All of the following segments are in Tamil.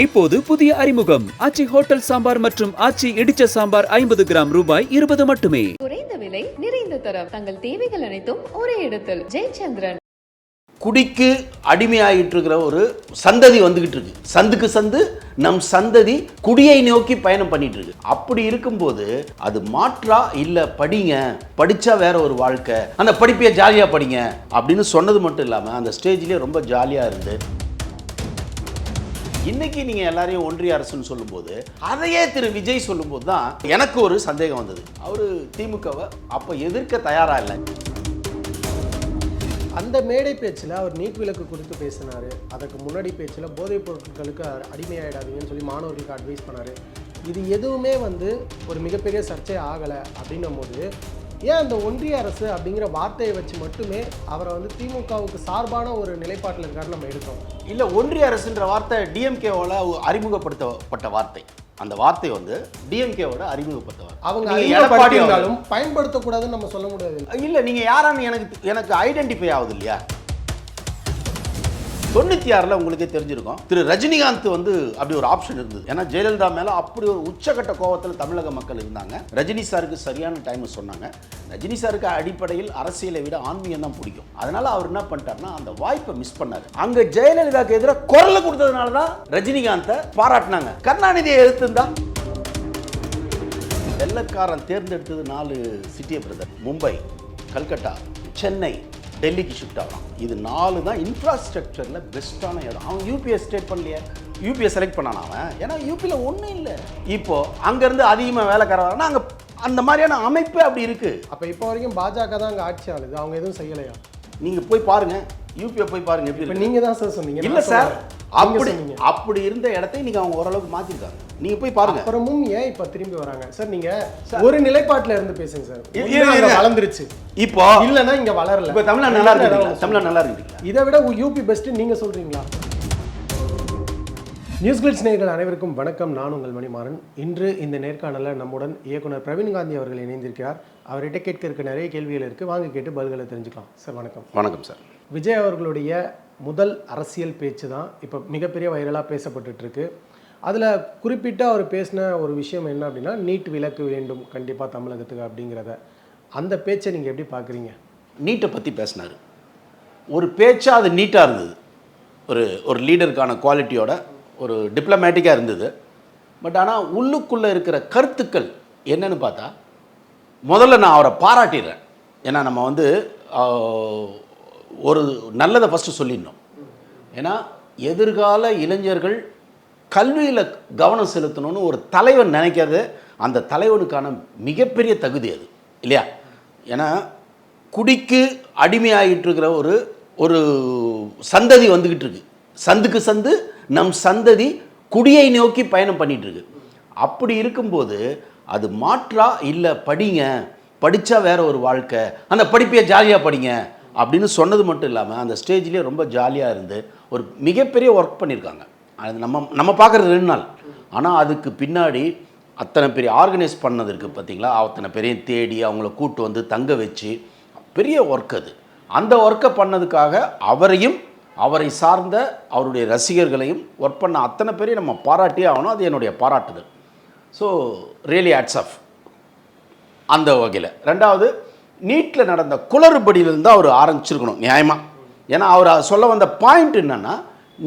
இப்போது புதிய அறிமுகம். ஆச்சி ஹோட்டல் சாம்பார் மற்றும் ஆச்சி இடிச்ச சாம்பார் ஐம்பது கிராம் ரூபாய் இருபது மட்டுமே. குறைந்த விலை நிறைந்த தரம். தங்கள் தேவைகள் அனைத்தும் ஒரே இடத்தில். ஜெயச்சந்திரன். குடிக்கு அடிமையாகிட்டு இருக்கிற ஒரு சந்ததி வந்துகிட்டு இருக்கு. சந்துக்கு சந்து நம் சந்ததி குடியை நோக்கி பயணம் பண்ணிட்டு இருக்கு. அப்படி இருக்கும்போது அது மாற்றா இல்ல படிங்க படிச்சா வேற ஒரு வாழ்க்கை அந்த படிப்பைய ஜாலியா படிங்க அப்படின்னு சொன்னது மட்டும் இல்லாம அந்த ஸ்டேஜ்லயே ரொம்ப ஜாலியா இருந்து இன்னைக்கு நீங்க எல்லாரையும் ஒன்றிய அரசுன்னு சொல்லும்போது அதையே திரு விஜய் சொல்லும்போது தான் எனக்கு ஒரு சந்தேகம் வந்தது. அவரு திமுகவை அப்ப எதிர்க்க தயாரா இல்லை? அந்த மேடை பேச்சில் அவர் நீட் விலக்கு குறித்து பேசினார். அதுக்கு முன்னாடி பேச்சில் போதைப் பொருட்களுக்கு அடிமையாயிடாதீங்கன்னு சொல்லி மாணவர்களுக்கு அட்வைஸ் பண்ணார். இது எதுவுமே வந்து ஒரு மிகப்பெரிய சர்ச்சை ஆகலை அப்படின்னும் போது ஏன் அந்த ஒன்றிய அரசு அப்படிங்கிற வார்த்தையை வச்சு மட்டுமே அவரை வந்து திமுகவுக்கு சார்பான ஒரு நிலைப்பாட்டில் இருக்காரு நம்ம எடுக்கிறோம் இல்ல ஒன்றிய அரசுன்ற வார்த்தை டிஎம்கேவால அறிமுகப்படுத்தப்பட்ட வார்த்தை. அந்த வார்த்தை வந்து டிஎம்கேவோட அறிமுகப்படுத்த வார்த்தை. அவங்க எடப்பாடி பயன்படுத்தக்கூடாதுன்னு நம்ம சொல்ல முடியாது. இல்ல நீங்க யாரான்னு எனக்கு எனக்கு ஐடென்டிஃபை ஆகுது இல்லையா? தொண்ணூற்றி ஆறில் உங்களுக்கே தெரிஞ்சிருக்கும். திரு ரஜினிகாந்த் வந்து அப்படி ஒரு ஆப்ஷன் இருந்தது. ஏன்னா ஜெயலலிதா மேலே அப்படி ஒரு உச்சக்கட்ட கோபத்தில் தமிழக மக்கள் இருந்தாங்க. ரஜினி சாருக்கு சரியான டைம் சொன்னாங்க. ரஜினி சாருக்கு அடிப்படையில் அரசியலை விட ஆன்மீகம் தான் பிடிக்கும். அதனால அவர் என்ன பண்ணிட்டாருன்னா அந்த வாய்ப்பை மிஸ் பண்ணாரு. அங்க ஜெயலலிதாக்கு எதிராக குரல் கொடுத்ததுனால தான் ரஜினிகாந்தை பாராட்டினாங்க. கருணாநிதியை எதிர்த்திருந்தா வெள்ளக்காரன் தேர்ந்தெடுத்தது நாலு சிட்டியை பிரதர் மும்பை கல்கட்டா சென்னை. டெல்லிக்கு ஷிஃப்ட் ஆகலாம். இது நாலு தான் இன்ஃப்ராஸ்ட்ரக்சரில் பெஸ்ட்டான இடம். அவன் யூபிஐ ஸ்டேட் பண்ணலையே. யூபிஐ செலக்ட் பண்ணான் அவன்? ஏன்னா யூபியில் ஒன்றும் இல்லை. இப்போ அங்கேருந்து அதிகமாக வேலைக்காரன் அங்கே அந்த மாதிரியான அமைப்பு அப்படி இருக்குது அப்போ இப்போ வரைக்கும் பாஜக தான் அங்கே ஆட்சி ஆளுது. அவங்க எதுவும் செய்யலையா? நீங்கள் போய் பாருங்க. யூபிஐ போய் பாருங்க எப்படி நீங்கள் தான் சார் சொன்னீங்க. இல்லை சார் அப்படி. அப்படி இருந்த இடத்தை இன்னைக்கு அவங்க ஓரளவுக்கு மாற்றிருக்காங்க நீங்கள் போய் பாருங்க. அப்புறமும் ஏன் இப்ப திரும்பி வராங்க? சார் நீங்க ஒரு நிலைப்பாட்டுல இருந்து பேசுங்க சார். வளர்ந்துருச்சு. இப்போ இல்லனா இங்க வளரல. இப்போ தமிழ்நாடு நல்லா இருக்குங்களா தமிழ்நாடு நல்லா இருக்குங்களா இதை விட யூபி பெஸ்ட் நீங்க சொல்றீங்களா? நியூஸ் கிளிட்ஸ் நேயர்கள் அனைவருக்கும் வணக்கம். நான் உங்கள் மணிமாறன். இன்று இந்த நேர்காணலில் நம்முடன் இயக்குனர் பிரவீன் காந்தி அவர்கள் இணைந்திருக்கிறார். அவர்கிட்ட கேட்க இருக்க நிறைய கேள்விகள் இருக்கு. வாங்க கேட்டு பதில்களை தெரிஞ்சுக்கலாம். சார் வணக்கம். வணக்கம் சார். விஜய் அவர்களுடைய முதல் அரசியல் பேச்சு தான் இப்போ மிகப்பெரிய வைரலாக பேசப்பட்டுருக்கு அதில் குறிப்பிட்ட அவர் பேசின ஒரு விஷயம் என்ன அப்படின்னா நீட் விலக்கு வேண்டும் கண்டிப்பாக தமிழகத்துக்கு அப்படிங்கிறத. அந்த பேச்சை நீங்கள் எப்படி பார்க்குறீங்க? நீட்டை பற்றி பேசினார். ஒரு பேச்சாக அது நீட்டாக இருந்தது. ஒரு ஒரு லீடருக்கான குவாலிட்டியோட ஒரு டிப்ளமேட்டிக்காக இருந்தது. பட் ஆனால் உள்ளுக்குள்ளே இருக்கிற கருத்துக்கள் என்னன்னு பார்த்தா முதல்ல நான் அவரை பாராட்டிடுறேன். ஏன்னா நம்ம வந்து ஒரு நல்லதை ஃபஸ்ட்டு சொல்லிடணும். ஏன்னா எதிர்கால இளைஞர்கள் கல்வியில் கவனம் செலுத்தணும்னு ஒரு தலைவன் நினைக்கிறது அந்த தலைவனுக்கான மிகப்பெரிய தகுதி அது. இல்லையா? ஏன்னா குடிக்கு அடிமையாகிட்டு இருக்கிற ஒரு ஒரு சந்ததி வந்துக்கிட்டு இருக்கு. சந்துக்கு சந்து நம் சந்ததி குடியை நோக்கி பயணம் பண்ணிகிட்ருக்கு அப்படி இருக்கும்போது அது மாற்றா இல்லை படிங்க. படித்தா வேற ஒரு வாழ்க்கை. அந்த படிப்பையை ஜாலியாக படிங்க. அப்படின்னு சொன்னது மட்டும் இல்லாமல் அந்த ஸ்டேஜ்லேயே ரொம்ப ஜாலியாக இருந்து ஒரு மிகப்பெரிய ஒர்க் பண்ணியிருக்காங்க அது நம்ம நம்ம பார்க்குறது ரெண்டு நாள். ஆனால் அதுக்கு பின்னாடி அத்தனை பெரிய ஆர்கனைஸ் பண்ணது இருக்குது பார்த்தீங்களா அத்தனை பேரையும் தேடி அவங்கள கூட்டு வந்து தங்க வச்சு பெரிய ஒர்க் அது. அந்த ஒர்க்கை பண்ணதுக்காக அவரையும் அவரை சார்ந்த அவருடைய ரசிகர்களையும் ஒர்க் பண்ண அத்தனை பேரையும் நம்ம பாராட்டியே ஆகணும். அது என்னுடைய பாராட்டுதல். ஸோ ரியலி ஆட்ஸ் ஆஃப் அந்த வகையில். ரெண்டாவது நீட்டில் நடந்த குளறுபடியிலிருந்து அவர் ஆரம்பிச்சிருக்கணும் நியாயமாக ஏன்னா அவர் சொல்ல வந்த பாயிண்ட் என்னென்னா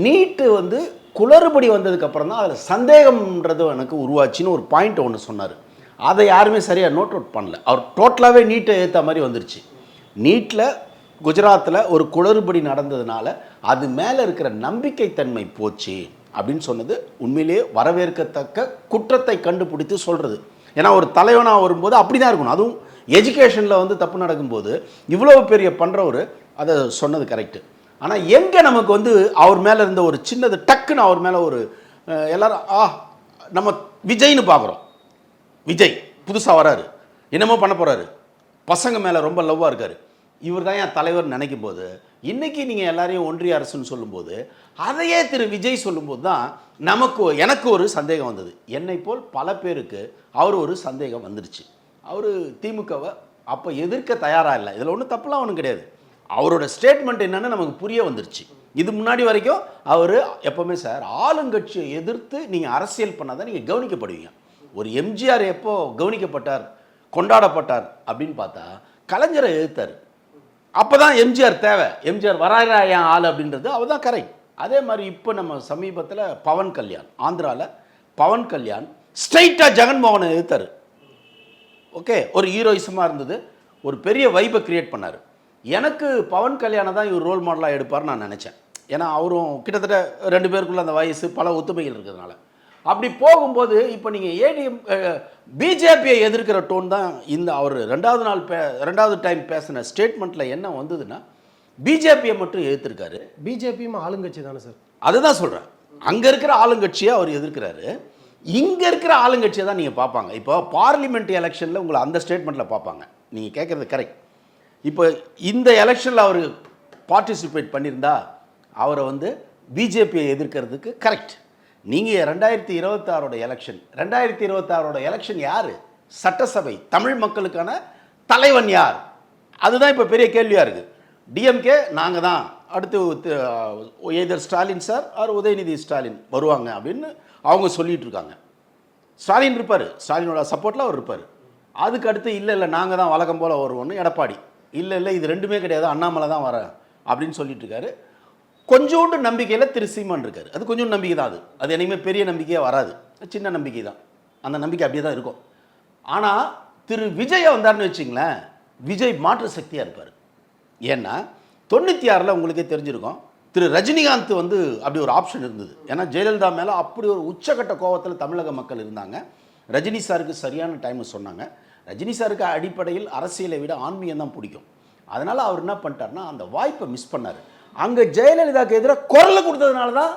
நீட்டு வந்து குளறுபடி வந்ததுக்கப்புறம் தான் அதில் சந்தேகம்ன்றது எனக்கு உருவாச்சுன்னு ஒரு பாயிண்ட் ஒன்று சொன்னார். அதை யாருமே சரியாக நோட் அவுட் பண்ணல. அவர் டோட்டலாகவே நீட்டை ஏற்ற மாதிரி வந்துருச்சு. நீட்டில் குஜராத்தில் ஒரு குளறுபடி நடந்ததுனால அது மேலே இருக்கிற நம்பிக்கைத்தன்மை போச்சு அப்படின்னு சொன்னது உண்மையிலேயே வரவேற்கத்தக்க குற்றத்தை கண்டுபிடித்து சொல்கிறது ஏன்னா ஒரு தலைவனாக வரும்போது அப்படி தான் இருக்கணும். அதுவும் எஜுகேஷனில் வந்து தப்பு நடக்கும்போது இவ்வளோ பெரிய பண்ணுறவர் அதை சொன்னது கரெக்டு ஆனால் எங்கே நமக்கு வந்து அவர் மேலே இருந்த ஒரு சின்னது டக்குன்னு அவர் மேலே ஒரு எல்லாரும் ஆ நம்ம விஜய்னு பார்க்குறோம் விஜய் புதுசாக வராரு. என்னமோ பண்ண போகிறாரு பசங்க மேலே ரொம்ப லவ்வாக இருக்கார். இவர் தான் என் தலைவர் நினைக்கும் போது இன்றைக்கி நீங்கள் எல்லாரையும் ஒன்றிய அரசுன்னு சொல்லும்போது அதையே திரு விஜய் சொல்லும்போது தான் நமக்கு எனக்கு ஒரு சந்தேகம் வந்தது. என்னை போல் பல பேருக்கு அவர் ஒரு சந்தேகம் வந்துடுச்சு அவர் திமுகவை அப்போ எதிர்க்க தயாராக இல்லை. இதில் ஒன்றும் தப்புலாம் ஒன்றும் கிடையாது. அவரோட ஸ்டேட்மெண்ட் என்னென்னு நமக்கு புரிய வந்துருச்சு. இது முன்னாடி வரைக்கும் அவர் எப்போவுமே சார் ஆளுங்கட்சியை எதிர்த்து நீங்கள் அரசியல் பண்ணால் தான் நீங்கள் கவனிக்கப்படுவீங்க. ஒரு எம்ஜிஆர் எப்போ கவனிக்கப்பட்டார் கொண்டாடப்பட்டார் அப்படின்னு பார்த்தா கலைஞரை எதிர்த்தார். அப்போ தான் எம்ஜிஆர் தேவை. எம்ஜிஆர் வராரா என் ஆள் அப்படின்றது அவர் தான் கரை அதே மாதிரி இப்போ நம்ம சமீபத்தில் பவன் கல்யாண் ஆந்திராவில் பவன் கல்யாண் ஸ்ட்ரைட்டாக ஜெகன்மோகனை எதிர்த்தார். ஓகே ஒரு ஹீரோயிசமாக இருந்தது. ஒரு பெரிய வைபை கிரியேட் பண்ணார். எனக்கு பவன் கல்யாணம் தான் இவர் ரோல் மாடலாக எடுப்பார்னு நான் நினச்சேன். ஏன்னா அவரும் கிட்டத்தட்ட ரெண்டு பேருக்குள்ள அந்த வயசு பல ஒத்துமைகள் இருக்கிறதுனால. அப்படி போகும்போது இப்போ நீங்கள் ஏடிஎம் பிஜேபியை எதிர்க்கிற டோன் தான் இந்த அவர். ரெண்டாவது நாள் பே ரெண்டாவது டைம் பேசின ஸ்டேட்மெண்ட்டில் என்ன வந்ததுன்னா பிஜேபியை மட்டும் எதிர்த்திருக்காரு. பிஜேபியும் ஆளுங்கட்சி தானே சார்? அதுதான் சொல்கிறேன் அங்கே இருக்கிற ஆளுங்கட்சியை அவர் எதிர்க்கிறாரு. இங்கே இருக்கிற ஆளுங்கட்சியை தான் நீங்கள் பார்ப்பாங்க. இப்போ பார்லிமெண்ட் எலெக்ஷனில் உங்களை அந்த ஸ்டேட்மெண்ட்டில் பார்ப்பாங்க. நீங்கள் கேட்குறது கரெக்ட் இப்போ இந்த எலெக்ஷனில் அவர் பார்ட்டிசிபேட் பண்ணியிருந்தா அவரை வந்து பிஜேபியை எதிர்க்கிறதுக்கு கரெக்ட் நீங்கள் ரெண்டாயிரத்தி இருபத்தாறோட எலெக்ஷன் ரெண்டாயிரத்தி இருபத்தாறோட எலெக்ஷன் யார்? சட்டசபை தமிழ் மக்களுக்கான தலைவன் யார்? அதுதான் இப்போ பெரிய கேள்வியாக இருக்குது டிஎம்கே நாங்கள் தான். அடுத்து either Stalin sir or Udhayanidhi Stalin வருவாங்க அப்படின்னு அவங்க சொல்லிகிட்டு இருக்காங்க. ஸ்டாலின் இருப்பார். ஸ்டாலினோட சப்போர்ட்டில் அவர் இருப்பார். அதுக்கு அடுத்து இல்லை இல்லை நாங்கள் தான் வழக்கம் போல் வருவோம்னு எடப்பாடி. இல்லை இல்லை இது ரெண்டுமே கிடையாது. அண்ணாமலை தான் வரேன் அப்படின்னு சொல்லிட்டு இருக்காரு. கொஞ்சோண்டு நம்பிக்கையில் திரு சீமான் இருக்கார். அது கொஞ்சம் நம்பிக்கை தான் அது. அது என்னைக்குமே பெரிய நம்பிக்கையாக வராது. சின்ன நம்பிக்கை தான். அந்த நம்பிக்கை அப்படியே தான் இருக்கும். ஆனால் திரு விஜய் வந்தார்னு வச்சிங்களேன் விஜய் மாற்று சக்தியாக இருப்பார். ஏன்னா தொண்ணூற்றி ஆறில் உங்களுக்கே தெரிஞ்சிருக்கும் திரு ரஜினிகாந்த் வந்து அப்படி ஒரு ஆப்ஷன் இருந்தது. ஏன்னா ஜெயலலிதா மேலே அப்படி ஒரு உச்சகட்ட கோவத்தில் தமிழக மக்கள் இருந்தாங்க. ரஜினி சாருக்கு சரியான டைம் சொன்னாங்க. ரஜினி சாருக்கு அடிப்படையில் அரசியலை விட ஆன்மீகம் தான் பிடிக்கும். அதனால் அவர் என்ன பண்ணிட்டாருன்னா அந்த வாய்ப்பை மிஸ் பண்ணார். அங்கே ஜெயலலிதாவுக்கு எதிராக குரல் கொடுத்ததுனால தான்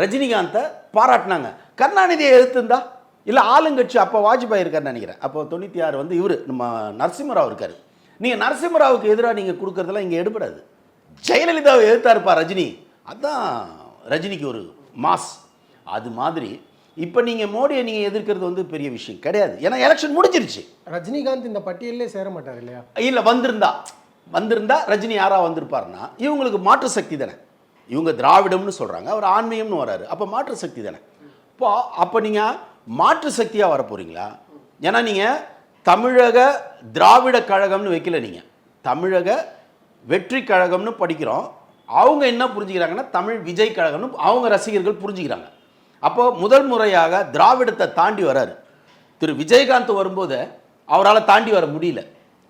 ரஜினிகாந்தை பாராட்டினாங்க. கருணாநிதியை எதிர்த்துருந்தா? இல்லை ஆளுங்கட்சி அப்போ வாஜ்பாய் இருக்காருன்னு நினைக்கிறேன். அப்போ தொண்ணூற்றி ஆறு வந்து இவர் நம்ம நரசிம்மராவ் இருக்கார். நீங்கள் நரசிம்மராவுக்கு எதிராக நீங்கள் கொடுக்குறதெல்லாம் இங்கே எடுபடாது. ஜெயலலிதாவை எதிர்த்தாருப்பா ரஜினி. அதான் ரஜினிக்கு ஒரு மாஸ். அது மாதிரி இப்போ நீங்கள் மோடியை நீங்கள் எதிர்க்கிறது வந்து பெரிய விஷயம் கிடையாது. ஏன்னா எலெக்ஷன் முடிஞ்சிருச்சு. ரஜினிகாந்த் இந்த பட்டியலே சேர மாட்டார் இல்லையா? இல்லை வந்திருந்தா. வந்திருந்தா ரஜினி யாரா வந்திருப்பாருன்னா இவங்களுக்கு மாற்று சக்தி தானே. இவங்க திராவிடம்னு சொல்கிறாங்க அவர் ஆன்மீகம்னு வராரு. அப்போ மாற்று சக்தி தானே. இப்போ அப்போ நீங்கள் மாற்று சக்தியாக வர போகிறீங்களா ஏன்னா நீங்கள் தமிழக திராவிட கழகம்னு வைக்கல நீங்கள் தமிழக வெற்றி கழகம்னு படிக்கிறோம். அவங்க என்ன புரிஞ்சுக்கிறாங்கன்னா தமிழ் விஜய் கழகம்னு அவங்க ரசிகர்கள் புரிஞ்சுக்கிறாங்க. அப்போ முதல் முறையாக திராவிடத்தை தாண்டி வராரு. திரு விஜயகாந்த் வரும்போது அவரால் தாண்டி வர முடியல.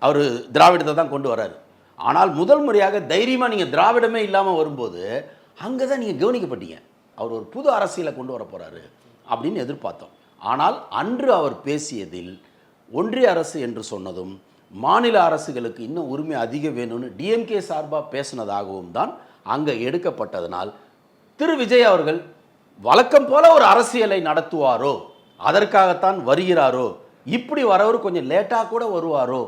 அவர் திராவிடத்தை தான் கொண்டு வராரு. ஆனால் முதல் முறையாக தைரியமாக நீங்கள் திராவிடமே இல்லாமல் வரும்போது அங்கே தான் நீங்கள் கவனிக்கப்பட்டீங்க. அவர் ஒரு புது அரசியலை கொண்டு வர போகிறாரு அப்படின்னு எதிர்பார்த்தோம். ஆனால் அன்று அவர் பேசியதில் ஒன்றிய அரசு என்று சொன்னதும் மாநில அரசுகளுக்கு இன்னும் உரிமை அதிகம் வேணும்னு டிஎம்கே சார்பாக பேசினதாகவும் தான் அங்கே எடுக்கப்பட்டதனால் திரு விஜய் அவர்கள் வழக்கம் போல ஒரு அரசியலை நடத்துவாரோ அதற்காகத்தான் வருகிறாரோ இப்படி வரவர் கொஞ்சம் லேட்டாக கூட வருவாரோ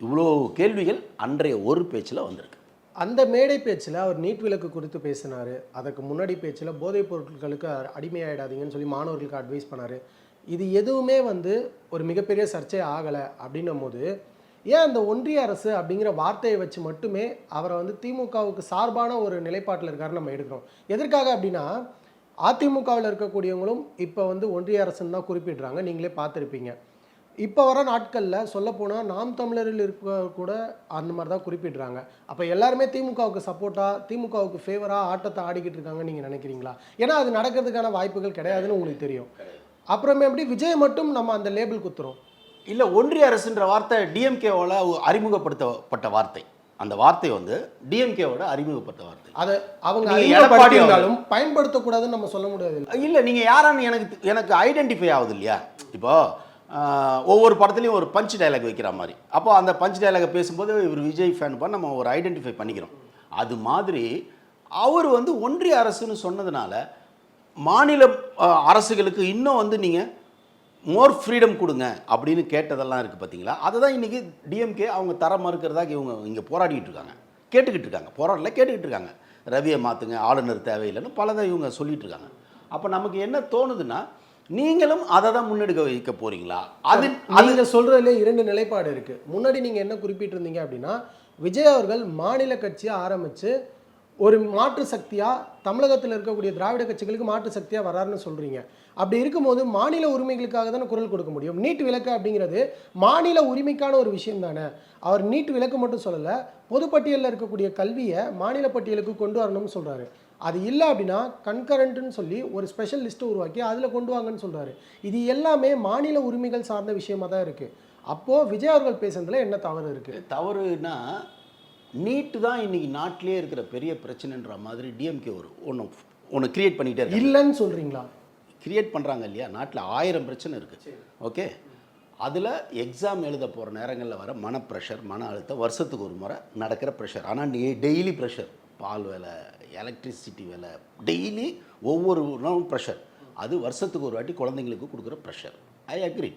இவ்வளோ கேள்விகள் அன்றைய ஒரு பேச்சில் வந்திருக்கு. அந்த மேடை பேச்சில் அவர் நீட் விலக்கு குறித்து பேசினார். அதற்கு முன்னாடி பேச்சில் போதைப் பொருட்களுக்கு அடிமையாயிடாதீங்கன்னு சொல்லி மாணவர்களுக்கு அட்வைஸ் பண்ணார். இது எதுவுமே வந்து ஒரு மிகப்பெரிய சர்ச்சை ஆகலை அப்படின்னும் போது ஏன் அந்த ஒன்றிய அரசு அப்படிங்கிற வார்த்தையை வச்சு மட்டுமே அவரை வந்து திமுகவுக்கு சார்பான ஒரு நிலைப்பாட்டில் இருக்காருன்னு நம்ம எடுக்கிறோம். எதற்காக அப்படின்னா அதிமுகவில் இருக்கக்கூடியவங்களும் இப்போ வந்து ஒன்றிய அரசுன்னு தான் குறிப்பிடுறாங்க. நீங்களே பார்த்துருப்பீங்க. இப்போ வர நாட்களில் சொல்லப்போனால் நாம் தமிழரில் இருக்க கூட அந்த மாதிரி தான் குறிப்பிடுறாங்க. அப்போ எல்லாருமே திமுகவுக்கு சப்போர்ட்டாக திமுகவுக்கு ஃபேவராக ஆட்டத்தை ஆடிக்கிட்டு இருக்காங்கன்னு நீங்கள் நினைக்கிறீங்களா? ஏன்னா அது நடக்கிறதுக்கான வாய்ப்புகள் கிடையாதுன்னு உங்களுக்கு தெரியும். அப்புறமே எப்படி விஜய் மட்டும் நம்ம அந்த லேபிள் குத்துறோம். இல்லை ஒன்றிய அரசுன்ற வார்த்தை டிஎம்கேவால் அறிமுகப்படுத்தப்பட்ட வார்த்தை. அந்த வார்த்தை வந்து டிஎம்கேவோட அறிமுகப்பட்ட வார்த்தை. அதை அவங்க அறிமுகப்படுத்தியிருந்தாலும் பயன்படுத்தக்கூடாதுன்னு நம்ம சொல்ல முடியாது இல்லை நீங்கள் யாரான்னு எனக்கு எனக்கு ஐடென்டிஃபை ஆகுது இல்லையா? இப்போ ஒவ்வொரு படத்துலையும் ஒரு பஞ்ச் டயலாக் வைக்கிற மாதிரி. அப்போ அந்த பஞ்ச் டயலாகை பேசும்போது இவர் விஜய் ஃபேன் பண்ண நம்ம ஒரு ஐடென்டிஃபை பண்ணிக்கிறோம். அது மாதிரி அவர் வந்து ஒன்றிய அரசுன்னு சொன்னதுனால மாநில அரசுகளுக்கு இன்னும் வந்து நீங்கள் மோர் ஃப்ரீடம் கொடுங்க அப்படின்னு கேட்டதெல்லாம் இருக்குது பார்த்தீங்களா? அதை தான் இன்றைக்கி டிஎம்கே அவங்க தர மறுக்கிறதாக இவங்க இங்கே போராடிக்கிட்டு இருக்காங்க. கேட்டுக்கிட்டு இருக்காங்க. போராடல கேட்டுக்கிட்டு இருக்காங்க. ரவியை மாற்றுங்க ஆளுநர் தேவையில்லைன்னு பலதை இவங்க சொல்லிட்டு இருக்காங்க. அப்போ நமக்கு என்ன தோணுதுன்னா நீங்களும் அதை தான் முன்னெடுக்க வைக்க போறீங்களா? அது அதில் நீங்க சொல்றதுல இரண்டு நிலைப்பாடு இருக்கு. முன்னாடி நீங்க என்ன குறிப்பிட்டிருந்தீங்க அப்படின்னா விஜய் அவர்கள் மாநில கட்சியை ஆரம்பிச்சு ஒரு மாற்று சக்தியாக தமிழகத்தில் இருக்கக்கூடிய திராவிட கட்சிகளுக்கு மாற்று சக்தியாக வராருன்னு சொல்கிறீங்க அப்படி இருக்கும்போது மாநில உரிமைகளுக்காக தானே குரல் கொடுக்க முடியும்? நீட் விலக்கு அப்படிங்கிறது மாநில உரிமைக்கான ஒரு விஷயம் தானே. அவர் நீட் விலக்கு மட்டும் சொல்லலை பொதுப்பட்டியலில் இருக்கக்கூடிய கல்வியை மாநில பட்டியலுக்கு கொண்டு வரணும்னு சொல்கிறாரு அது இல்லை அப்படின்னா கன்கரண்ட்டுன்னு சொல்லி ஒரு ஸ்பெஷல் லிஸ்ட்டை உருவாக்கி அதில் கொண்டு வாங்கன்னு சொல்கிறாரு இது எல்லாமே மாநில உரிமைகள் சார்ந்த விஷயமாக தான் இருக்குது அப்போது விஜய் அவர்கள் பேசுனதில் என்ன தவறு இருக்குது தவறுனா நீட்டு தான் இன்னைக்கு நாட்டிலே இருக்கிற பெரிய பிரச்சனைன்ற மாதிரி டிஎம்கே ஒரு ஒன்று ஒன்று கிரியேட் பண்ணிகிட்டே இல்லைன்னு சொல்றீங்களா? கிரியேட் பண்ணுறாங்க இல்லையா? நாட்டில் ஆயிரம் பிரச்சனை இருக்குது ஓகே அதில் எக்ஸாம் எழுத போகிற நேரங்களில் வர மன ப்ரெஷர் மன அழுத்தம் வருஷத்துக்கு ஒரு முறை நடக்கிற ப்ரெஷர் ஆனால் நீ டெய்லி ப்ரெஷர் பால் விலை எலக்ட்ரிசிட்டி விலை டெய்லி ஒவ்வொரு நாளும் ப்ரெஷர் அது வருஷத்துக்கு ஒரு வாட்டி குழந்தைங்களுக்கு கொடுக்குற ப்ரெஷர் ஐ அக்ரி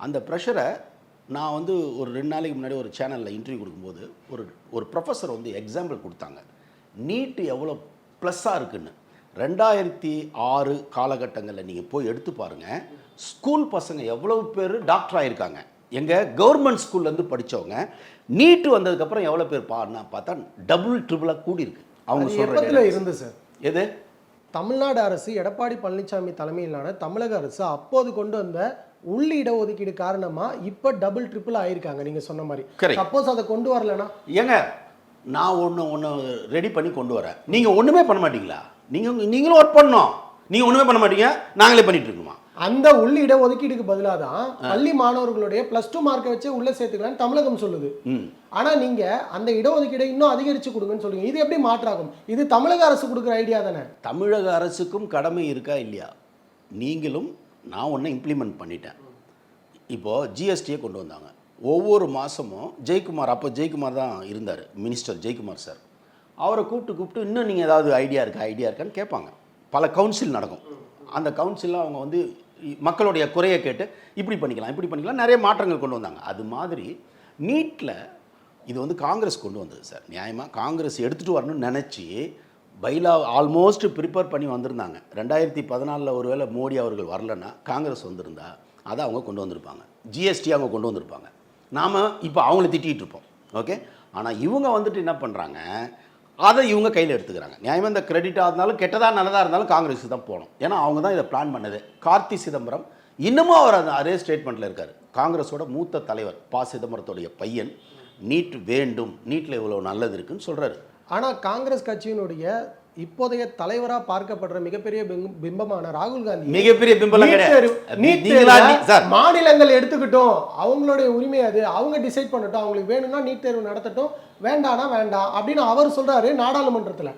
அந்த ப்ரெஷரை நான் வந்து ஒரு ரெண்டு நாளைக்கு முன்னாடி ஒரு சேனலில் இன்டர்வியூ கொடுக்கும்போது ஒரு ஒரு ப்ரொஃபஸர் வந்து எக்ஸாம்பிள் கொடுத்தாங்க. நீட்டு எவ்வளோ ப்ளஸ்ஸாக இருக்குன்னு. ரெண்டாயிரத்தி ஆறு காலகட்டங்களில் நீங்கள் போய் எடுத்து பாருங்கள் ஸ்கூல் பசங்க எவ்வளவு பேர் டாக்டர் ஆயிருக்காங்க. எங்கள் கவர்மெண்ட் ஸ்கூல்லேருந்து படித்தவங்க நீட்டு வந்ததுக்கப்புறம் எவ்வளோ பேர் பாருன்னா பார்த்தா டபுள் ட்ரிபிளாக கூடியிருக்கு. அவங்க அது சொல்கிற எப்பத்துல இருந்து சார். எது? தமிழ்நாடு அரசு எடப்பாடி பழனிசாமி தலைமையிலான தமிழக அரசு அப்போது கொண்டு வந்த உள் இடஒதுக்கீடு காரணமா இப்ப டபுள் ட்ரிபிள் ஆயிருக்காங்க நீங்க சொன்ன மாதிரி. சப்போஸ் அதை கொண்டு வரலனா ஏங்க நான் ஒன்று ஒன்று ரெடி பண்ணி கொண்டு வரேன். நீங்கள் ஒன்றுமே பண்ண மாட்டீங்களா? நீங்கள் நீங்களும் ஒர்க் பண்ணணும். நீங்கள் ஒன்றுமே பண்ண மாட்டீங்க நாங்களே பண்ணிட்டு இருக்கோமா? அந்த உள் இடஒதுக்கீடுக்கு பதிலாக தான் பள்ளி மாணவர்களுடைய பிளஸ் டூ மார்க்கை வச்சு உள்ள சேர்த்துக்கலாம்னு தமிழகம் சொல்லுது. ம். ஆனா நீங்க அந்த இடஒதுக்கீடை இன்னும் அதிகரிச்சு கொடுங்கன்னு சொல்லுங்க. இது எப்படி மாற்றாகும்? இது தமிழக அரசு கொடுக்குற ஐடியா தானே? தமிழக அரசுக்கும் கடமை இருக்கா இல்லையா? நீங்களும் நான் ஒன்று இம்ப்ளிமெண்ட் பண்ணிட்டேன். இப்போது ஜிஎஸ்டியை கொண்டு வந்தாங்க. ஒவ்வொரு மாதமும் ஜெயக்குமார் அப்போ ஜெயக்குமார் தான் இருந்தார் மினிஸ்டர் ஜெயக்குமார் சார் அவரை கூப்பிட்டு கூப்பிட்டு இன்னும் நீங்கள் ஏதாவது ஐடியா இருக்கா ஐடியா இருக்கான்னு கேட்பாங்க. பல கவுன்சில் நடக்கும். அந்த கவுன்சிலில் அவங்க வந்து மக்களுடைய குறையை கேட்டு இப்படி பண்ணிக்கலாம் இப்படி பண்ணிக்கலாம் நிறைய மாற்றங்கள் கொண்டு வந்தாங்க. அது மாதிரி நீட்டில் இது வந்து காங்கிரஸ் கொண்டு வந்தது சார் நியாயமாக காங்கிரஸ் எடுத்துகிட்டு வரணும்னு நினச்சி பைலா ஆல்மோஸ்ட் ப்ரிப்பேர் பண்ணி வந்திருந்தாங்க. ரெண்டாயிரத்தி பதினாலில் ஒருவேளை மோடி அவர்கள் வரலன்னா காங்கிரஸ் வந்திருந்தா அதை அவங்க கொண்டு வந்திருப்பாங்க. ஜிஎஸ்டி அவங்க கொண்டு வந்திருப்பாங்க. நாம் இப்போ அவங்கள திட்டிகிட்டு இருப்போம். ஓகே ஆனால் இவங்க வந்துட்டு என்ன பண்ணுறாங்க அதை இவங்க கையில் எடுத்துக்கிறாங்க. நியாயமாக இந்த கிரெடிட்டாக இருந்தாலும் கெட்டதாக நல்லதாக இருந்தாலும் காங்கிரஸுக்கு தான் போகணும். ஏன்னா அவங்க தான் இதை பிளான் பண்ணது. கார்த்தி சிதம்பரம் இன்னமும் அவர் அந்த அதே ஸ்டேட்மெண்ட்டில் இருக்கார். காங்கிரஸோட மூத்த தலைவர் ப சிதம்பரத்துடைய பையன் நீட் வேண்டும். நீட்டில் இவ்வளோ நல்லது இருக்குன்னு சொல்கிறாரு ஆனா காங்கிரஸ் கட்சியினுடைய இப்போதைய தலைவரா பார்க்கப்படுற மிகப்பெரிய பிம்ப- பிம்பமான ராகுல் காந்தி. மிகப்பெரிய சார். மாநிலங்கள் எடுத்துக்கிட்டோம். அவங்களுடைய உரிமை அது. அவங்க டிசைட் பண்ணட்டும். அவங்களுக்கு வேணும்னா நீட் தேர்வு நடத்தட்டும். வேண்டானா வேண்டாம் அப்படின்னு அவர் சொல்றாரு நாடாளுமன்றத்துல.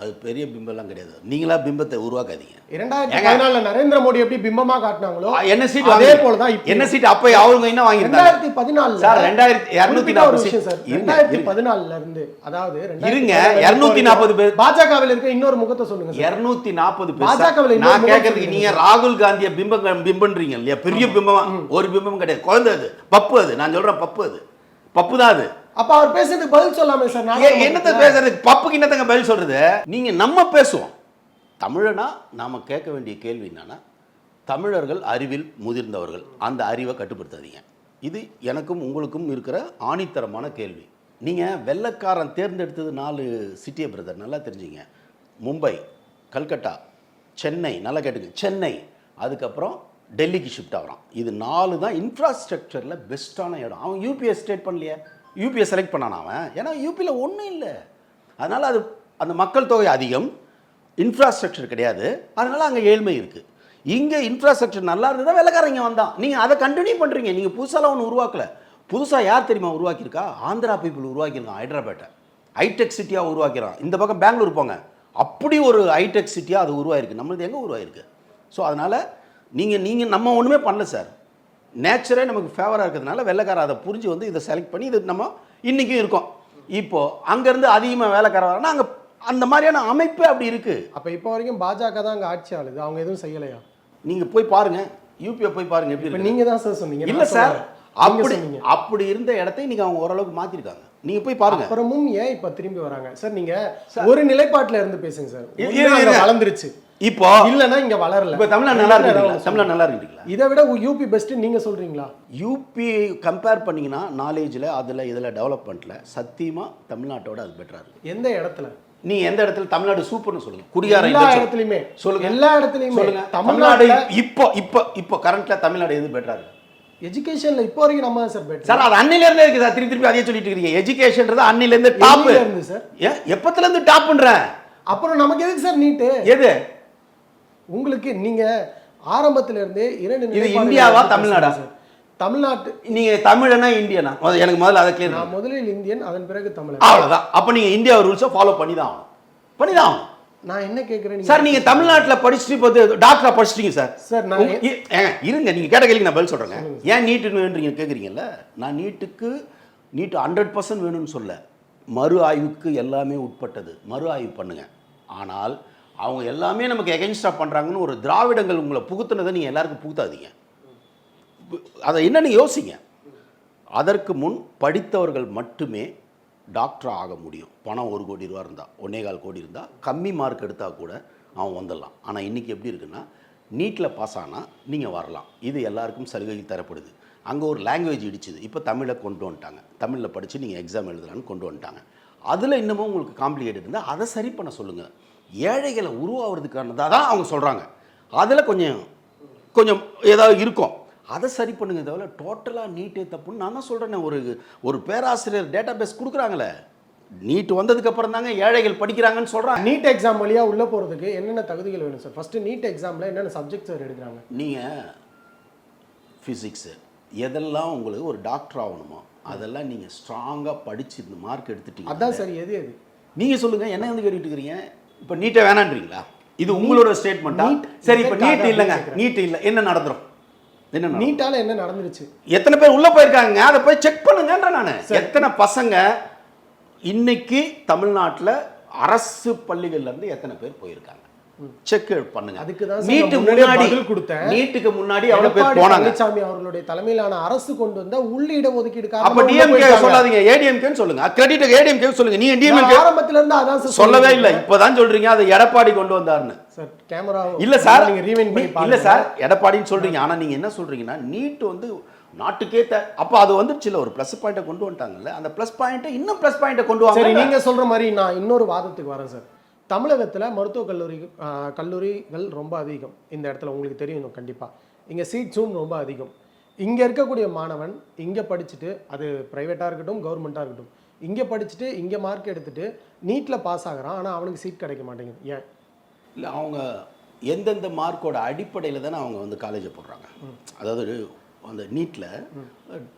அது பெரிய பிம்பம்லாம் கிடையாது. நீங்களா பிம்பத்தை உருவாக்காதீங்க. இரண்டாயிரத்தி ஏங்க. பதினாலுல நரேந்திர மோடி எப்படி பிம்பமா காட்டினாங்களோ என்ன சீட் அதே வாங்கி போலதான் இப்போ என்ன சீட் அப்ப அவங்க என்ன வாங்கியிருந்தாங்க? ரெண்டாயிரத்தி பதினாலுல சார், ரெண்டாயிரத்தி இருநூத்தி நாற்பது விஷயம் சார். ரெண்டாயிரத்தி. பதினாலுல இருந்து அதாவது இருங்க, 2014 இருநூத்தி நாற்பது பேர். பாஜகவில் இருக்க இன்னொரு முகத்தை சொல்லுங்க இருநூத்தி நாற்பது பாஜகவில் இன்னொரு நான் கேட்கறதுக்கு நீங்க ராகுல் காந்திய பிம்பம் பிம்பன்றீங்க இல்லையா? பெரிய பிம்பமா? ஒரு பிம்பம் கிடையாது. குழந்தை அது. பப்பு அது. நான் சொல்றேன் பப்பு அது. பப்பு தான் அது. அப்ப அவர் பேசுறதுக்கு பதில் சொல்லாமே சார் என்னத்த? பேசுறதுக்கு பப்புக்கு என்னத்தங்க பதில் சொல்றது? நீங்க நம்ம பேசுவோம். தமிழனா நாம கேட்க வேண்டிய கேள்வி என்னன்னா தமிழர்கள் அறிவில் முதிர்ந்தவர்கள். அந்த அறிவை கட்டுப்படுத்தாதீங்க. இது எனக்கும் உங்களுக்கும் இருக்கிற ஆணித்தரமான கேள்வி. நீங்க வெள்ளக்காரன் தேர்ந்தெடுத்தது நாலு சிட்டியை பிரதர் நல்லா தெரிஞ்சுங்க. மும்பை கல்கட்டா சென்னை நல்லா கேட்டுங்க. சென்னை அதுக்கப்புறம் டெல்லிக்கு ஷிஃப்ட் ஆகிறான். இது நாலு தான் இன்ஃப்ராஸ்ட்ரக்சரில் பெஸ்ட்டான இடம். அவன் யூபிஎஸ் ஸ்டேட் பண்ணலையே. யூபியை செலக்ட் பண்ணான் அவன்? ஏன்னா யூபியில் ஒன்றும் இல்லை. அதனால் அது அந்த மக்கள் தொகை அதிகம். இன்ஃப்ராஸ்ட்ரக்சர் கிடையாது. அதனால் அங்கே ஏழ்மை இருக்குது இங்கே இன்ஃப்ராஸ்ட்ரக்சர் நல்லா இருந்தால் வெள்ளக்காரங்க வந்தான். நீங்கள் அதை கண்டினியூ பண்ணுறீங்க நீங்கள் புதுசாலாம் ஒன்று உருவாக்கல. புதுசாக யார் தெரியுமா உருவாக்கியிருக்கா? ஆந்திரா பீப்புள் உருவாக்கியிருக்கான் ஹைட்ராபேட்டை ஹைடெக் சிட்டியாக உருவாக்கிறான். இந்த பக்கம் பெங்களூர் போங்க. அப்படி ஒரு ஹைடெக் சிட்டியாக அது உருவாயிருக்கு. நம்மளது எங்கே உருவாயிருக்கு? ஸோ அதனால் நீங்கள் நீங்கள் நம்ம ஒன்றுமே பண்ணல சார் நேச்சரே நமக்கு ஃபேவராக இருக்கிறதுனால வெள்ளைக்காரன் அதை புரிஞ்சு வந்து இதை செலக்ட் பண்ணி இது நம்ம இன்றைக்கும் இருக்கோம். இப்போது அங்கேருந்து அதிகமாக வேலைக்காரன் வரனா அங்கே அந்த மாதிரியான அமைப்பே அப்படி இருக்குது அப்ப இப்போ வரைக்கும் பாஜக தான் அங்க ஆட்சி ஆளுது. அவங்க எதுவும் செய்யலையா? நீங்கள் போய் பாருங்கள் யூபியை போய் பாருங்கள் எப்படி இப்ப இருக்கு. நீங்க தான் சார் சொன்னீங்க. இல்லை சார். நீங்க அப்படி. அப்படி இருந்த இடத்தை நீங்கள் அவங்க ஓரளவுக்கு மாற்றிருக்காங்க நீங்கள் போய் பாருங்கள் அப்புறமும் ஏன் இப்ப திரும்பி வராங்க? சார் நீங்க ஒரு நிலைப்பாட்டுல இருந்து பேசுங்க சார். வளர்ந்துருச்சு. இப்போ இல்லனா இங்க வளரல. இப்போ தமிழ்நாடு நல்லா இடம் தமிழ்நாடு நல்லா இருக்கீங்களா இதை விட யூபி பெஸ்ட் நீங்க சொல்றீங்களா? யூபி கம்பேர் பண்ணீங்கன்னா நாலேஜில் அதில் இதில் டெவலப்மெண்ட்டில் சத்தியமாக தமிழ்நாட்டோட அது பெட்டராக இருக்குது எந்த இடத்துல? நீ எந்த இடத்துல? தமிழ்நாடு சூப்பர்னு சொல்லுங்க. குடியார எல்லா இல்லைன்னு இடத்துலயுமே. சொல்லுங்க. எல்லா இடத்துலயுமே. சொல்லுங்க. தமிழ்நாடு இப்போ இப்போ இப்போ கரண்ட்ல தமிழ்நாடு எது பெட்டரா இருக்கு? எஜுகேஷன்ல இப்போ வரைக்கும் நம்ம சார் பெட்டர் சார் அது அன்னில இருந்தே இருக்கு சார். திருப்பி திருப்பி அதே சொல்லிட்டு இருக்கீங்க. எஜுகேஷன்ன்றது அன்னில இருந்து டாப் இருந்து சார்? எப்பத்துல இருந்து டாப்ன்றேன் அப்புறம் நமக்கு எதுக்கு சார் நீட்டு எது? உங்களுக்கு நீங்க ஆரம்பத்துல இருந்தே இரண்டு இது இந்தியாவா, தமிழ்நாடா? சார். தமிழ்நாட்டு நீங்க தமிழனா இந்தியனா? எனக்கு முதல்ல அதை கிளியர் நான் முதலில் இந்தியன் அதன் பிறகு தமிழன். அவ்வளவுதான். அப்ப நீங்க இந்தியா ரூல்ஸை ஃபாலோ பண்ணி தான் ஆகணும். பண்ணி தான் ஆகணும். நான் என்ன கேட்கிறேன் சார் நீங்க தமிழ்நாட்டுல படிச்சுட்டு இப்போ டாக்டரா படிச்சிட்டீங்க சார். சார், நான் ஏங்க இருங்க நீங்க கேட்ட கேள்விக்கு நான் பதில் சொல்றேங்க. ஏன் நீட்டுன்னு வேணுறீங்க கேக்குறீங்கல்ல? நான் நீட்டுக்கு நீட்டு ஹண்ட்ரட் பர்சன்ட் வேணும்னு சொல்ல. மறு ஆய்வுக்கு எல்லாமே உட்பட்டது. மறு ஆய்வு பண்ணுங்க. ஆனால் அவங்க எல்லாமே நமக்கு எகென்ஸ்டாக பண்ணுறாங்கன்னு ஒரு திராவிடங்கள் உங்களை புகுத்துனதை நீங்கள் எல்லாருக்கும் புகுத்தாதீங்க. அதை என்னன்னு யோசிங்க? அதற்கு முன் படித்தவர்கள் மட்டுமே டாக்டர் ஆக முடியும். பணம் ஒரு கோடி ரூபா இருந்தால் ஒன்னே கால் கோடி இருந்தால் கம்மி மார்க் எடுத்தால் கூட அவன் வந்துடலாம். ஆனால் இன்றைக்கி எப்படி இருக்குன்னா நீட்டில் பாஸ் ஆனால் நீங்கள் வரலாம். இது எல்லாருக்கும் சலுகை தரப்படுது. அங்கே ஒரு லாங்குவேஜ் இடிச்சுது. இப்போ தமிழை கொண்டு வந்துட்டாங்க. தமிழில் படித்து நீங்கள் எக்ஸாம் எழுதலான்னு கொண்டு வந்துட்டாங்க. அதில் இன்னமும் உங்களுக்கு காம்ப்ளிகேட் இருந்தால் அதை சரி பண்ண சொல்லுங்கள் ஏழைகளை உருவாகிறதுக்கானதாக தான் அவங்க சொல்கிறாங்க அதில் கொஞ்சம் கொஞ்சம் ஏதாவது இருக்கும். அதை சரி பண்ணுங்க தவிர டோட்டலாக நீட்டே தப்புன்னு நான் தான் சொல்கிறேனே ஒரு ஒரு பேராசிரியர் டேட்டா பேஸ் கொடுக்குறாங்களே. நீட் வந்ததுக்கு அப்புறம் தாங்க ஏழைகள் படிக்கிறாங்கன்னு சொல்கிறாங்க நீட் எக்ஸாம் வழியா உள்ள போறதுக்கு என்னென்ன தகுதிகள் வேணும் சார் ஃபர்ஸ்ட் நீட் எக்ஸாம்ல என்னென்ன சப்ஜெக்ட் சார் எடுக்கிறாங்க? நீங்கள் ஃபிசிக்ஸு எதெல்லாம் உங்களுக்கு ஒரு டாக்டர் ஆகணுமோ அதெல்லாம் நீங்கள் ஸ்ட்ராங்காக படிச்சு இந்த மார்க் எடுத்துட்டீங்க. அதான் சார் எது எது? நீங்கள் சொல்லுங்கள் என்ன வந்து கேட்டுட்டு இருக்கிறீங்க? இப்போ நீட்டை வேணான்றீங்களா? இது உங்களோட ஸ்டேட்மெண்ட்டா சரி இப்போ நீட் இல்லைங்க. நீட் இல்லை. என்ன நடந்துரும்? என்ன? நீட்டால என்ன நடந்துருச்சு? எத்தனை பேர் உள்ள போயிருக்காங்க அதை போய் செக் பண்ணுங்கன்ற நான். எத்தனை பசங்க? இன்னைக்கு தமிழ்நாட்டில் அரசு பள்ளிகள்ல இருந்து எத்தனை பேர் போயிருக்காங்க? செக் பண்ணுங்க. அதுக்கு தான் நீட்டு முன்னாடி கொடுத்தேன். நீட்டுக்கு முன்னாடி எவ்வளவு பேர் போனாங்க. பழனிசாமி அவர்களுடைய தலைமையிலான அரசு கொண்டு வந்த உள்ளிட ஒதுக்கீடு அப்ப டிஎம்கே. சொல்லாதீங்க. ஏடிஎம்கேன்னு சொல்லுங்க. கிரெடிட் ஏடிஎம்கே சொல்லுங்க. நீங்க நான் டிஎம்கே ஆரம்பத்துல இருந்து அதான் சொல்லவே இல்லை. இப்பதான் சொல்றீங்க. அதை எடப்பாடி கொண்டு வந்தாருன்னு. சார் கேமரா இல்ல சார். நீங்க ரீவைண்ட் பண்ணி இல்ல சார். எடப்பாடின்னு சொல்றீங்க. ஆனா நீங்க என்ன சொல்றீங்கன்னா நீட் வந்து நாட்டுக்கே த அப்ப அது வந்துருச்சுல ஒரு ப்ளஸ் பாயிண்ட்டை கொண்டு வந்துட்டாங்கல்ல. அந்த ப்ளஸ் பாயிண்ட்டை இன்னும் ப்ளஸ் பாயிண்ட்டை கொண்டு வாங்க. நீங்க சொல்ற மாதிரி நான் இன்னொரு வாதத்துக்கு வரேன் சார். தமிழகத்துல மருத்துவக் கல்லூரி கல்லூரிகள் ரொம்ப அதிகம். இந்த இடத்துல உங்களுக்கு தெரியும் கண்டிப்பா. இங்க சீட்ஸும் ரொம்ப அதிகம். இங்க இருக்கக்கூடிய மாணவன் இங்க படிச்சுட்டு அது பிரைவேட்டா இருக்கட்டும் கவர்மெண்ட்டாக இருக்கட்டும் இங்க படிச்சுட்டு இங்க மார்க் எடுத்துட்டு நீட்ல பாஸ் ஆகுறான். ஆனா அவனுக்கு சீட் கிடைக்க மாட்டேங்குது. ஏன்? இல்ல அவங்க எந்தெந்த மார்க்கோட அடிப்படையில் தானே அவங்க வந்து காலேஜை போடுறாங்க. அதாவது அந்த நீட்டில்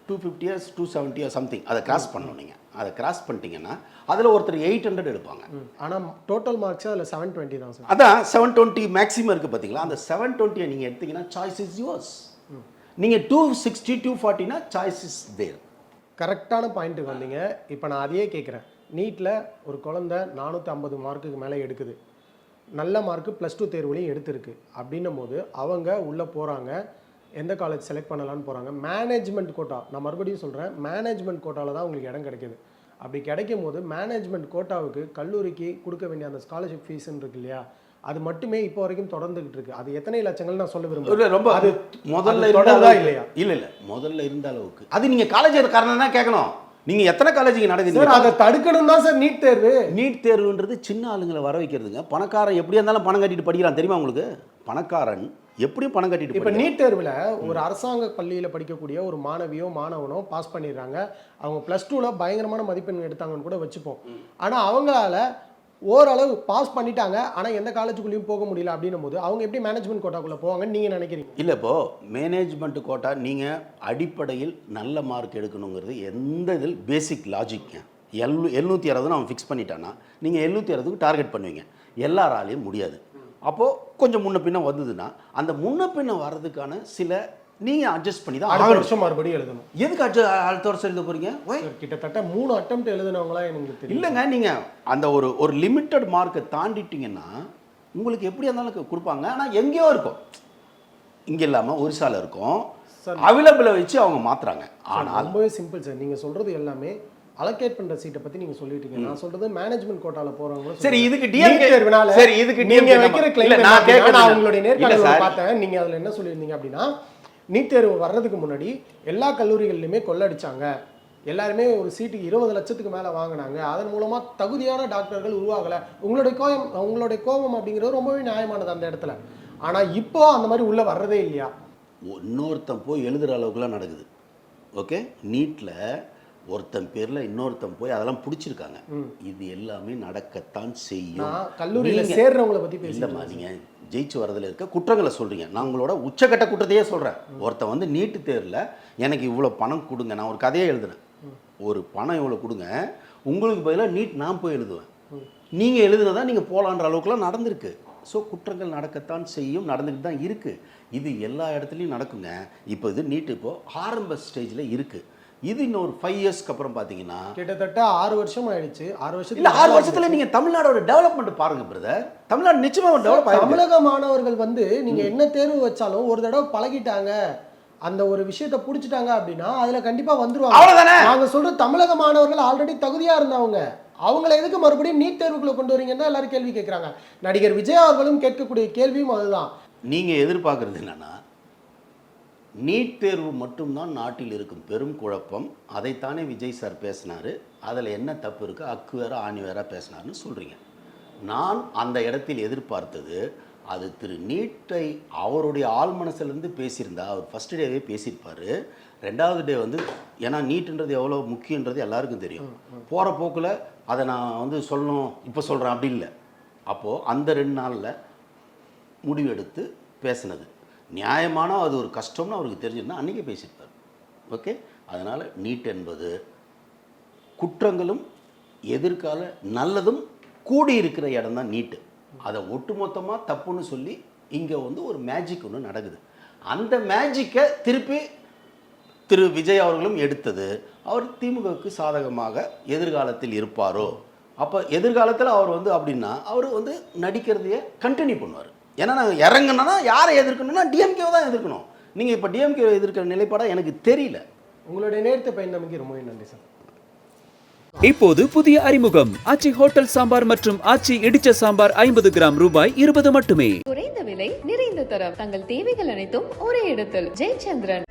two fifty years two seventy years something அதை கிராஸ் பண்ணணும் நீங்கள் அதை கிராஸ் பண்ணிட்டீங்கன்னா அதில் ஒருத்தர் எயிட் ஹண்ட்ரட் எடுப்பாங்க. ஆனா டோட்டல் மார்க்ஸ் அதுல செவன் டுவெண்ட்டி தான் சார் அதான் செவன் டுவெண்ட்டி மேக்ஸிமம் இருக்குது பார்த்தீங்களா அந்த செவன் டுவெண்ட்டியை நீங்கள் எடுத்தீங்கன்னா சாய்ஸ் இஸ் யோர்ஸ் நீங்கள் டூ சிக்ஸ்டி டூ ஃபார்ட்டினா சாய்ஸ் இஸ் தேர் கரெக்டான பாயிண்ட்டுக்கு வந்தீங்க. இப்போ நான் அதையே கேட்குறேன் நீட்டில் ஒரு குழந்தை நானூற்றி ஐம்பது மார்க்குக்கு மேலே எடுக்குது. நல்ல மார்க்கு ப்ளஸ் டூ தேர்வுலையும் எடுத்திருக்கு. அப்படின்னும் போது அவங்க உள்ளே போகிறாங்க எந்த காலேஜ் செலக்ட் பண்ணலான்னு போகிறாங்க மேனேஜ்மெண்ட் கோட்டா நான் மறுபடியும் சொல்கிறேன் மேனேஜ்மெண்ட் கோட்டாவில் தான் உங்களுக்கு இடம் கிடைக்குது. அப்படி கிடைக்கும் போது மேனேஜ்மெண்ட் கோட்டாவுக்கு கல்லூரிக்கு கொடுக்க வேண்டிய அந்த ஸ்காலர்ஷிப் ஃபீஸ்ன்னு இருக்கு இல்லையா? அது மட்டுமே இப்போ வரைக்கும் தொடர்ந்துகிட்டு இருக்கு. அது எத்தனை லட்சங்கள் நான் சொல்ல விரும்புகிறேன் ரொம்ப அது முதல்ல அளவுக்கு- இல்லையா? இல்ல இல்ல. முதல்ல இருந்த அளவுக்கு. அது நீங்க காலேஜ் காரணம் தான் கேட்கணும்? நீங்க எத்தனை காலேஜுக்கு சார் நடக்குது? அதை தடுக்கணும் தான் சார் நீட் தேர்வு. நீட் தேர்வுன்றது சின்ன ஆளுங்களை வர வைக்கிறதுங்க. பணக்காரன் எப்படியா இருந்தாலும் பணம் கட்டிட்டு படிக்கிறான். தெரியுமா உங்களுக்கு? பணக்காரன் எப்படியும் பணம் கட்டிட்டு இப்போ. நீட் தேர்வில் ஒரு அரசாங்க பள்ளியில் படிக்கக்கூடிய ஒரு மாணவியோ மாணவனோ பாஸ் பண்ணிடுறாங்க. அவங்க ப்ளஸ் டூவில் பயங்கரமான மதிப்பெண் எடுத்தாங்கன்னு கூட வச்சுப்போம். ஆனால் அவங்களால ஓரளவு பாஸ் பண்ணிட்டாங்க. ஆனால் எந்த காலேஜுக்குள்ளேயும் போக முடியல அப்படின்னும் போது அவங்க எப்படி மேனேஜ்மெண்ட் கோட்டாக்குள்ளே போவாங்கன்னு நீங்கள் நினைக்கிறீங்க? இல்ல இப்போ மேனேஜ்மெண்ட் கோட்டா நீங்க அடிப்படையில் நல்ல மார்க் எடுக்கணுங்கிறது எந்த இதில் பேசிக் லாஜிக்ங்க எல் எழுநூற்றி அறுபதுன்னு அவன் ஃபிக்ஸ் பண்ணிட்டான்னா நீங்கள் எழுநூற்றி அறுபதுக்கு டார்கெட் பண்ணுவீங்க. எல்லாராலையும் முடியாது. அப்போது கொஞ்சம் முன்ன பின்ன வந்ததுன்னா அந்த முன்ன பின்ன வர்றதுக்கான சில நீங்கள் அட்ஜஸ்ட் பண்ணி தான் அடுத்த வருஷம் மறுபடியும் எழுதணும். எதுக்கு அட்ஜ அடுத்த வருஷம் எழுத போகிறீங்க கிட்டத்தட்ட மூணு அட்டம் எழுதுனவங்களா எனக்கு இல்லைங்க நீங்கள் அந்த ஒரு ஒரு லிமிட்டட் மார்க்கை தாண்டிட்டீங்கன்னா உங்களுக்கு எப்படி இருந்தாலும் கொடுப்பாங்க. ஆனால் எங்கேயோ இருக்கும். இங்கே இல்லாமல் ஒரிசால இருக்கும். அவைலபிளை வச்சு அவங்க மாத்துறாங்க. ஆனால் ரொம்பவே சிம்பிள் சார் நீங்கள் சொல்கிறது எல்லாமே அலோகேட் பண்ணுற சீட்டை பற்றி நீங்கள் சொல்லிட்டீங்க. நான் சொல்றது மேனேஜ்மெண்ட் கோட்டால போறவங்க சரி, இதுக்கு DMK தேர்வுனால சரி, இதுக்கு நீங்க வைக்கிற என்ன நான் கேட்கறது நான். உங்களுடைய நேர்காணல. பார்த்தேன். நீங்க அதுல என்ன சொல்லியிருந்தீங்க அப்படின்னா நீட் தேர்வு வர்றதுக்கு முன்னாடி எல்லா கல்லூரிகள்லையுமே கொள்ளடிச்சாங்க. எல்லாருமே ஒரு சீட்டுக்கு இருபது லட்சத்துக்கு மேலே வாங்கினாங்க. அதன் மூலமாக தகுதியான டாக்டர்கள் உருவாகலை. உங்களுடைய கோயம் உங்களுடைய கோபம் அப்படிங்கிறது ரொம்பவே நியாயமானது அந்த இடத்துல. ஆனால் இப்போ அந்த மாதிரி உள்ளே வர்றதே இல்லையா? இன்னொருத்தன் போய் எழுதுகிற அளவுக்குலாம் நடக்குது. ஓகே? நீட்டில் ஒருத்தன் பேரில் இன்னொருத்தன் போய் அதெல்லாம் பிடிச்சிருக்காங்க. இது எல்லாமே நடக்கத்தான் செய்யும். கல்லூரியில் சேர்றவங்கள பற்றி இல்லைம்மா நீங்கள் ஜெயிச்சு வரதுல இருக்க குற்றங்களை சொல்கிறீங்க நான் உங்களோட உச்சக்கட்ட குற்றத்தையே சொல்கிறேன் ஒருத்தன் வந்து நீட்டு தேர்வில் எனக்கு இவ்வளோ பணம் கொடுங்க நான் ஒரு கதையே எழுதுனேன் ஒரு பணம் இவ்வளோ கொடுங்க உங்களுக்கு பதிலாக நீட் நான் போய் எழுதுவேன். நீங்கள் எழுதுனதா நீங்கள் போகலான்ற அளவுக்குலாம் நடந்திருக்கு. ஸோ குற்றங்கள் நடக்கத்தான் செய்யும் நடந்துக்கிட்டு தான் இருக்குது இது எல்லா இடத்துலையும் நடக்குங்க. இப்போ இது நீட் இப்போ ஆரம்ப ஸ்டேஜில் இருக்குது இது இன்னும் ஒரு ஃபைவ் இயர்ஸ்க்கு அப்புறம் பார்த்தீங்கன்னா கிட்டத்தட்ட ஆறு வருஷம் ஆயிடுச்சு. ஆறு இல்ல வருஷத்துல ஆறு வருஷத்துல நீங்க தமிழ்நாடோட டெவலப்மெண்ட் பாருங்க பிரதர் தமிழ்நாடு நிச்சயமா டெவலப் தமிழக மாணவர்கள் வந்து நீங்க என்ன தேர்வு வச்சாலும் ஒரு தடவை பழகிட்டாங்க. அந்த ஒரு விஷயத்த புடிச்சிட்டாங்க அப்படின்னா அதுல கண்டிப்பா வந்துருவாங்க. அவ்வளவுதானே? நாங்க சொல்ற தமிழக மாணவர்கள் ஆல்ரெடி தகுதியா இருந்தவங்க. அவங்கள எதுக்கு மறுபடியும் நீட் தேர்வுக்குள்ள கொண்டு வரீங்கன்னு எல்லாரும் கேள்வி கேட்கறாங்க நடிகர் விஜய் அவர்களும் கேட்கக்கூடிய கேள்வியும் அதுதான். நீங்க எதிர்பார்க்கறது என்னன்னா நீட் தேர்வு மட்டும்தான் நாட்டில் இருக்கும் பெரும் குழப்பம். அதைத்தானே விஜய் சார் பேசினாரு. அதில் என்ன தப்பு இருக்கு? அக்கு வேற ஆணி வேற பேசினாருன்னு சொல்றீங்க. நான் அந்த இடத்தில் எதிர்பார்த்தது அது திரு நீட்டை அவருடைய ஆள் மனசுலேருந்து பேசியிருந்தா அவர் ஃபர்ஸ்ட் டேவே பேசியிருப்பாரு. ரெண்டாவது டே வந்து ஏன்னா நீட்டுன்றது எவ்வளோ முக்கியன்றது எல்லாருக்கும் தெரியும். போகிற போக்கில் அதை நான் வந்து சொல்லணும் இப்போ சொல்கிறேன் அப்படி இல்லை. அப்போது அந்த ரெண்டு நாளில் முடிவெடுத்து பேசினது. நியாயமான அது ஒரு கஷ்டம்னு அவருக்கு தெரிஞ்சிருந்தா அன்றைக்கே பேசியிருப்பார். ஓகே? அதனால் நீட் என்பது குற்றங்களும் எதிர்கால நல்லதும் கூடி இருக்கிற இடம் தான் நீட்டு. அதை ஒட்டுமொத்தமாக தப்புன்னு சொல்லி இங்கே வந்து ஒரு மேஜிக் ஒன்று நடக்குது. அந்த மேஜிக்கை திருப்பி திரு விஜய் அவர்களும் எடுத்தது. அவர் திமுகவுக்கு சாதகமாக எதிர்காலத்தில் இருப்பாரோ? அப்போ எதிர்காலத்தில் அவர் வந்து அப்படின்னா அவர் வந்து நடிக்கிறதையே கண்டினியூ பண்ணுவார். ஏன்னா நாங்கள் இறங்கணும்னா யாரை எதிர்க்கணும்னா டிஎம்கேவை தான் எதிர்க்கணும். நீங்கள் இப்போ டிஎம்கே எதிர்க்கிற நிலைப்பாடாக எனக்கு தெரியல. உங்களுடைய நேரத்தை பயந்தமைக்கு ரொம்ப நன்றி சார். இப்போது புதிய அறிமுகம். ஆச்சி ஹோட்டல் சாம்பார் மற்றும் ஆச்சி இடிச்ச சாம்பார் ஐம்பது கிராம் ரூபாய் இருபது மட்டுமே. குறைந்த விலை நிறைந்த தரம். தங்கள் தேவைகள் அனைத்தும் ஒரே இடத்தில். ஜெயச்சந்திரன்.